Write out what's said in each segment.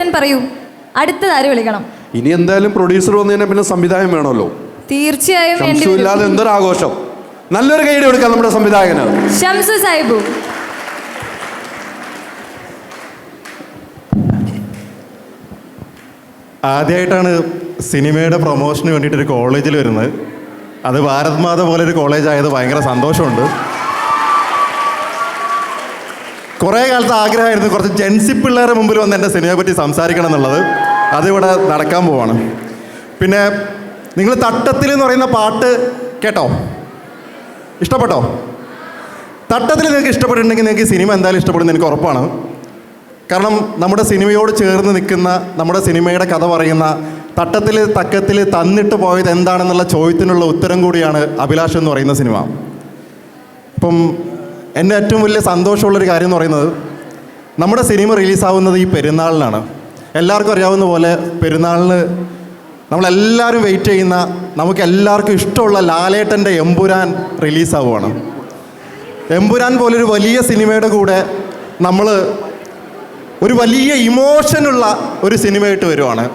ഞാൻ പറയൂ അടുത്ത ആര് വിളിക്കണം? ഇനി എന്തായാലും പ്രൊഡ്യൂസർ വന്നതിനെ പിന്നെ സംവിധായകൻ വേണമല്ലോ. തീർച്ചയായും വേണ്ടി ശംസു ഇല്ലാതെ എന്തൊരു ആഘോഷം നല്ലൊരു കൈയ്യടി കൊടുക്കാം നമ്മുടെ സംവിധായകന്. ഷംസു സാഹിബു. ആദ്യമായിട്ടാണ് സിനിമയുടെ പ്രൊമോഷന് വേണ്ടിയിട്ട് ഒരു കോളേജിൽ വരുന്നത്. അത് ഭാരത് മാത പോലെ ഒരു കോളേജ് ആയത് ഭയങ്കര സന്തോഷമുണ്ട്. കുറേ കാലത്ത് ആഗ്രഹമായിരുന്നു കുറച്ച് ജെൻസി പിള്ളേരുടെ മുമ്പിൽ വന്ന് എന്റെ സിനിമയെ പറ്റി സംസാരിക്കണം എന്നുള്ളത്. അതിവിടെ നടക്കാൻ പോവാണ്. പിന്നെ നിങ്ങൾ തട്ടത്തിൽ എന്ന് പറയുന്ന പാട്ട് കേട്ടോ? ഇഷ്ടപ്പെട്ടോ? തട്ടത്തിൽ നിങ്ങൾക്ക് ഇഷ്ടപ്പെട്ടിട്ടുണ്ടെങ്കിൽ നിങ്ങൾക്ക് സിനിമ എന്തായാലും ഇഷ്ടപ്പെടുന്ന എനിക്ക് ഉറപ്പാണ്. കാരണം നമ്മുടെ സിനിമയോട് ചേർന്ന് നിൽക്കുന്ന നമ്മുടെ സിനിമയുടെ കഥ പറയുന്ന തട്ടത്തിൽ തക്കത്തിൽ തന്നിട്ട് പോയത് എന്താണെന്നുള്ള ചോദ്യത്തിനുള്ള ഉത്തരം കൂടിയാണ് അഭിലാഷ് എന്ന് പറയുന്ന സിനിമ. ഇപ്പം എന്റെ ഏറ്റവും വലിയ സന്തോഷമുള്ളൊരു കാര്യം എന്ന് പറയുന്നത് നമ്മുടെ സിനിമ റിലീസാവുന്നത് ഈ പെരുന്നാളിനാണ്. എല്ലാവർക്കും അറിയാവുന്ന പോലെ പെരുന്നാളിന് നമ്മളെല്ലാവരും വെയിറ്റ് ചെയ്യുന്ന നമുക്ക് എല്ലാവർക്കും ഇഷ്ടമുള്ള ലാലേട്ടന്റെ എമ്പുരാൻ റിലീസാവുകയാണ് എമ്പുരാൻ പോലൊരു വലിയ സിനിമയുടെ കൂടെ നമ്മൾ ഒരു വലിയ ഇമോഷനുള്ള ഒരു സിനിമയായിട്ട് വരുവാണ്.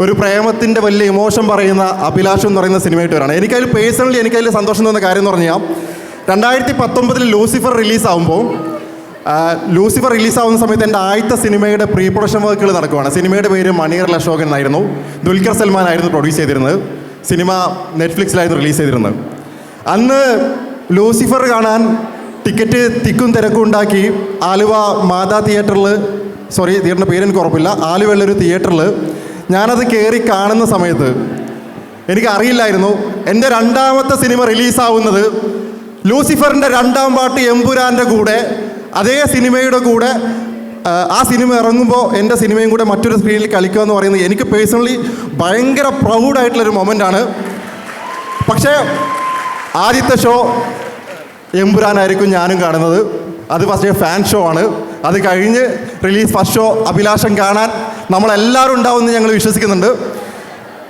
ഒരു പ്രേമത്തിന്റെ വലിയ ഇമോഷൻ പറയുന്ന അഭിലാഷം എന്ന് പറയുന്ന സിനിമയായിട്ട് വരാണ് എനിക്കതിൽ പേഴ്സണലി എനിക്കതിൽ സന്തോഷം തോന്നുന്ന കാര്യം എന്ന് പറഞ്ഞാൽ രണ്ടായിരത്തി പത്തൊമ്പതിൽ ലൂസിഫർ റിലീസാവുമ്പോൾ ലൂസിഫർ റിലീസാവുന്ന സമയത്ത് എന്റെ ആദ്യത്തെ സിനിമയുടെ പ്രീ പ്രൊഡക്ഷൻ വർക്കുകൾ നടക്കുവാണ്. സിനിമയുടെ പേര് മണിയർ അശോകൻ എന്നായിരുന്നു. ദുൽഖർ സൽമാൻ ആയിരുന്നു പ്രൊഡ്യൂസ് ചെയ്തിരുന്നത്. സിനിമ നെറ്റ്ഫ്ലിക്സിലായിരുന്നു റിലീസ് ചെയ്തിരുന്നത്. അന്ന് ലൂസിഫർ കാണാൻ ടിക്കറ്റ് തിക്കും തിരക്കും ഉണ്ടാക്കി ആലുവ മാതാ തിയേറ്ററിൽ സോറി തിയേറ്ററിന്റെ പേര് എനിക്ക് ഉറപ്പില്ല ആലുവയുള്ളൊരു തിയേറ്ററിൽ ഞാനത് കയറി കാണുന്ന സമയത്ത് എനിക്കറിയില്ലായിരുന്നു എന്റെ രണ്ടാമത്തെ സിനിമ റിലീസാവുന്നത് ലൂസിഫറിന്റെ രണ്ടാം പാട്ട് എമ്പുരാന്റെ കൂടെ അതേ സിനിമയുടെ കൂടെ ആ, സിനിമ ഇറങ്ങുമ്പോൾ എന്റെ സിനിമയും കൂടെ മറ്റൊരു സ്ക്രീനിൽ കളിക്കുക എന്ന് പറയുന്നത് എനിക്ക് പേഴ്സണലി ഭയങ്കര പ്രൗഡായിട്ടുള്ളൊരു മൊമെന്റാണ് പക്ഷേ ആദ്യത്തെ ഷോ എമ്പുരാനായിരിക്കും ഞാനും കാണുന്നത്. അത് ഫസ്റ്റ് ഫാൻ ഷോ ആണ്. അത് കഴിഞ്ഞ് റിലീസ് ഫസ്റ്റ് ഷോ അഭിലാഷം കാണാൻ നമ്മളെല്ലാവരും ഉണ്ടാവുമെന്ന് ഞങ്ങൾ വിശ്വസിക്കുന്നുണ്ട്.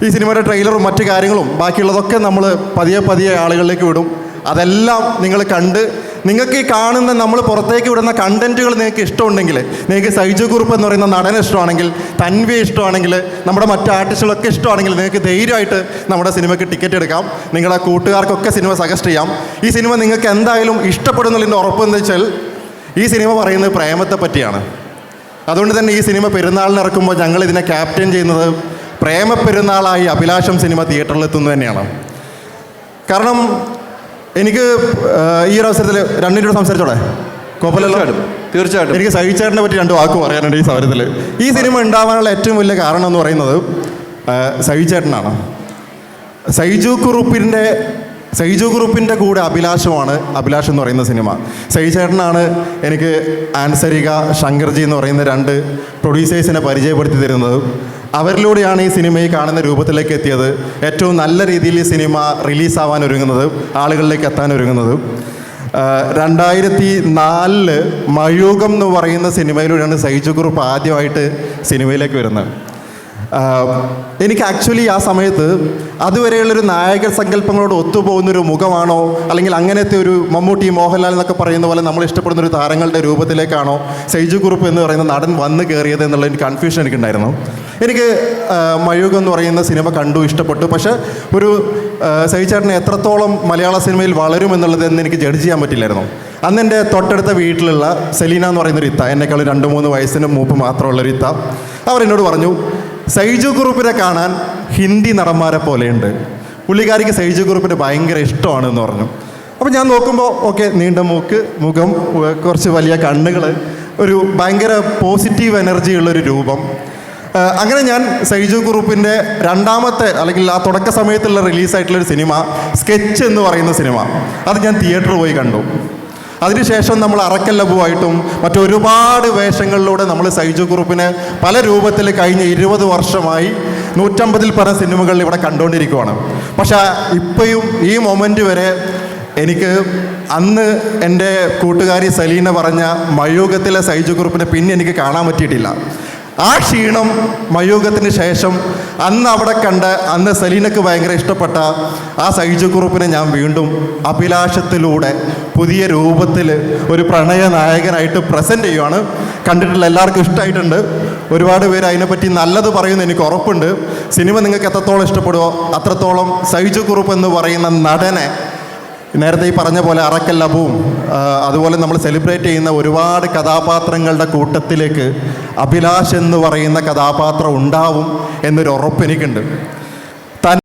ഈ സിനിമയുടെ ട്രെയിലറും മറ്റു കാര്യങ്ങളും ബാക്കിയുള്ളതൊക്കെ നമ്മൾ പതിയെ പതിയെ ആളുകളിലേക്ക് വിടും. അതെല്ലാം നിങ്ങൾ കണ്ട് നിങ്ങൾക്ക് ഈ കാണുന്ന നമ്മൾ പുറത്തേക്ക് വിടുന്ന കണ്ടന്റുകൾ നിങ്ങൾക്ക് ഇഷ്ടമുണ്ടെങ്കിൽ നിങ്ങൾക്ക് സൈജു കുറുപ്പ് എന്ന് പറയുന്ന നടനെ ഇഷ്ടമാണെങ്കിൽ തൻവി ഇഷ്ടമാണെങ്കിൽ നമ്മുടെ മറ്റു ആർട്ടിസ്റ്റുകളൊക്കെ ഇഷ്ടമാണെങ്കിൽ നിങ്ങൾക്ക് ധൈര്യമായിട്ട് നമ്മുടെ സിനിമയ്ക്ക് ടിക്കറ്റ് എടുക്കാം. നിങ്ങളുടെ കൂട്ടുകാർക്കൊക്കെ സിനിമ സജസ്റ്റ് ചെയ്യാം. ഈ സിനിമ നിങ്ങൾക്ക് എന്തായാലും ഇഷ്ടപ്പെടുന്നതിന്റെ ഉറപ്പെന്ന് വെച്ചാൽ ഈ സിനിമ പറയുന്നത് പ്രേമത്തെ പറ്റിയാണ്. അതുകൊണ്ട് തന്നെ ഈ സിനിമ പെരുന്നാളിന് ഇറക്കുമ്പോൾ ഞങ്ങൾ ഇതിനെ ക്യാപ്റ്റൻ ചെയ്യുന്നത് പ്രേമ പെരുന്നാളായി അഭിലാഷം സിനിമ തിയേറ്ററിൽ എത്തുന്നത് തന്നെയാണ്. കാരണം എനിക്ക് ഈ ഒരു അവസരത്തിൽ രണ്ടിനോട് സംസാരിച്ചോടെ കുഴപ്പമില്ലല്ലോ തീർച്ചയായിട്ടും എനിക്ക് സഹിച്ചേട്ടനെ പറ്റി രണ്ട് വാക്ക് പറയാനുണ്ട് ഈ സമരത്തിൽ ഈ സിനിമ ഉണ്ടാവാനുള്ള ഏറ്റവും വലിയ കാരണം എന്ന് പറയുന്നത് സഹിച്ചേട്ടനാണ്. സൈജു കുറുപ്പിന്റെ സൈജു കുറുപ്പിന്റെ കൂടെ അഭിലാഷമാണ് അഭിലാഷ് എന്ന് പറയുന്ന സിനിമ. സൈചേട്ടനാണ് എനിക്ക് ആൻസരിക ശങ്കർജി എന്ന് പറയുന്ന രണ്ട് പ്രൊഡ്യൂസേഴ്സിനെ പരിചയപ്പെടുത്തി തരുന്നത്. അവരിലൂടെയാണ് ഈ സിനിമയെ കാണുന്ന രൂപത്തിലേക്ക് എത്തിയത്. ഏറ്റവും നല്ല രീതിയിൽ ഈ സിനിമ റിലീസാവാൻ ഒരുങ്ങുന്നത് ആളുകളിലേക്ക് എത്താൻ ഒരുങ്ങുന്നത്. രണ്ടായിരത്തി നാലിൽ മയൂകം എന്ന് പറയുന്ന സിനിമയിലൂടെയാണ് സൈജു കുറുപ്പ് ആദ്യമായിട്ട് സിനിമയിലേക്ക് വരുന്നത്. എനിക്ക് ആക്ച്വലി ആ സമയത്ത് അതുവരെയുള്ളൊരു നായക സങ്കല്പങ്ങളോട് ഒത്തുപോകുന്നൊരു മുഖമാണോ അല്ലെങ്കിൽ അങ്ങനത്തെ ഒരു മമ്മൂട്ടി മോഹൻലാൽ എന്നൊക്കെ പറയുന്ന പോലെ നമ്മൾ ഇഷ്ടപ്പെടുന്ന ഒരു താരങ്ങളുടെ രൂപത്തിലേക്കാണോ സൈജു കുറുപ്പ് എന്ന് പറയുന്ന നടൻ വന്ന് കയറിയത് എന്നുള്ള കൺഫ്യൂഷൻ എനിക്കുണ്ടായിരുന്നു. എനിക്ക് ആഹ് എന്ന് പറയുന്ന സിനിമ കണ്ടു ഇഷ്ടപ്പെട്ടു. പക്ഷേ ഒരു സഹിച്ചേട്ടനെ എത്രത്തോളം മലയാള സിനിമയിൽ വളരും എന്നുള്ളത് എന്ന് എനിക്ക് ജഡ്ജ് ചെയ്യാൻ പറ്റില്ലായിരുന്നു. അന്ന് എന്റെ തൊട്ടടുത്ത വീട്ടിലുള്ള സെലീന എന്ന് പറയുന്ന ഒരു ഇത്ത എന്നെക്കാൾ രണ്ട് മൂന്ന് വയസ്സിന് മൂപ്പ് മാത്രമുള്ള ഒരു ഇത്ത അവർ എന്നോട് പറഞ്ഞു സൈജു ഗ്രൂപ്പിനെ കാണാൻ ഹിന്ദി നടന്മാരെ പോലെയുണ്ട്. പുള്ളിക്കാരിക്ക് സൈജു ഗ്രൂപ്പിന് ഭയങ്കര ഇഷ്ടമാണെന്ന് പറഞ്ഞു. അപ്പോൾ ഞാൻ നോക്കുമ്പോൾ ഓക്കെ നീണ്ട മൂക്ക് മുഖം കുറച്ച് വലിയ കണ്ണുകൾ ഒരു ഭയങ്കര പോസിറ്റീവ് എനർജി ഉള്ളൊരു രൂപം. അങ്ങനെ ഞാൻ സൈജു കുറുപ്പിന്റെ രണ്ടാമത്തെ അല്ലെങ്കിൽ ആ തുടക്ക സമയത്തുള്ള റിലീസായിട്ടുള്ളൊരു സിനിമ സ്കെച്ച് എന്ന് പറയുന്ന സിനിമ. അത് ഞാൻ തിയേറ്ററിൽ പോയി കണ്ടു. അതിനുശേഷം നമ്മൾ അറക്കൽ ലഘുവായിട്ടും മറ്റൊരുപാട് വേഷങ്ങളിലൂടെ നമ്മൾ സൈജു കുറുപ്പിനെ പല രൂപത്തിൽ കഴിഞ്ഞ ഇരുപത് വർഷമായി നൂറ്റമ്പതിൽ പല സിനിമകൾ ഇവിടെ കണ്ടുകൊണ്ടിരിക്കുകയാണ് പക്ഷേ ഇപ്പോഴും ഈ മൊമെന്റ് വരെ എനിക്ക് അന്ന് എന്റെ കൂട്ടുകാരി സലീന പറഞ്ഞ മയൂകത്തിലെ സൈജു കുറുപ്പിനെ പിന്നെ എനിക്ക് കാണാൻ പറ്റിയിട്ടില്ല. ആ ക്ഷീണം മയൂകത്തിന് ശേഷം അന്ന് അവിടെ കണ്ട അന്ന് സലീനക്ക് ഭയങ്കര ഇഷ്ടപ്പെട്ട ആ സൈജു കുറുപ്പിനെ ഞാൻ വീണ്ടും അഭിലാഷത്തിലൂടെ പുതിയ രൂപത്തിൽ ഒരു പ്രണയ നായകനായിട്ട് പ്രസന്റ് ചെയ്യുവാണ്. കണ്ടിട്ടുള്ള എല്ലാവർക്കും ഇഷ്ടമായിട്ടുണ്ട് ഒരുപാട് പേര് അതിനെപ്പറ്റി നല്ലത് പറയുമെന്ന് എനിക്ക് ഉറപ്പുണ്ട്. സിനിമ നിങ്ങൾക്ക് എത്രത്തോളം ഇഷ്ടപ്പെടുമോ അത്രത്തോളം സൈജു കുറുപ്പ് എന്ന് പറയുന്ന നടനെ നേരത്തെ ഈ പറഞ്ഞ പോലെ അറക്കൽ അബുവും അതുപോലെ നമ്മൾ സെലിബ്രേറ്റ് ചെയ്യുന്ന ഒരുപാട് കഥാപാത്രങ്ങളുടെ കൂട്ടത്തിലേക്ക് അഭിലാഷ് എന്ന് പറയുന്ന കഥാപാത്രം ഉണ്ടാവും എന്നൊരു ഉറപ്പ് എനിക്കുണ്ട്.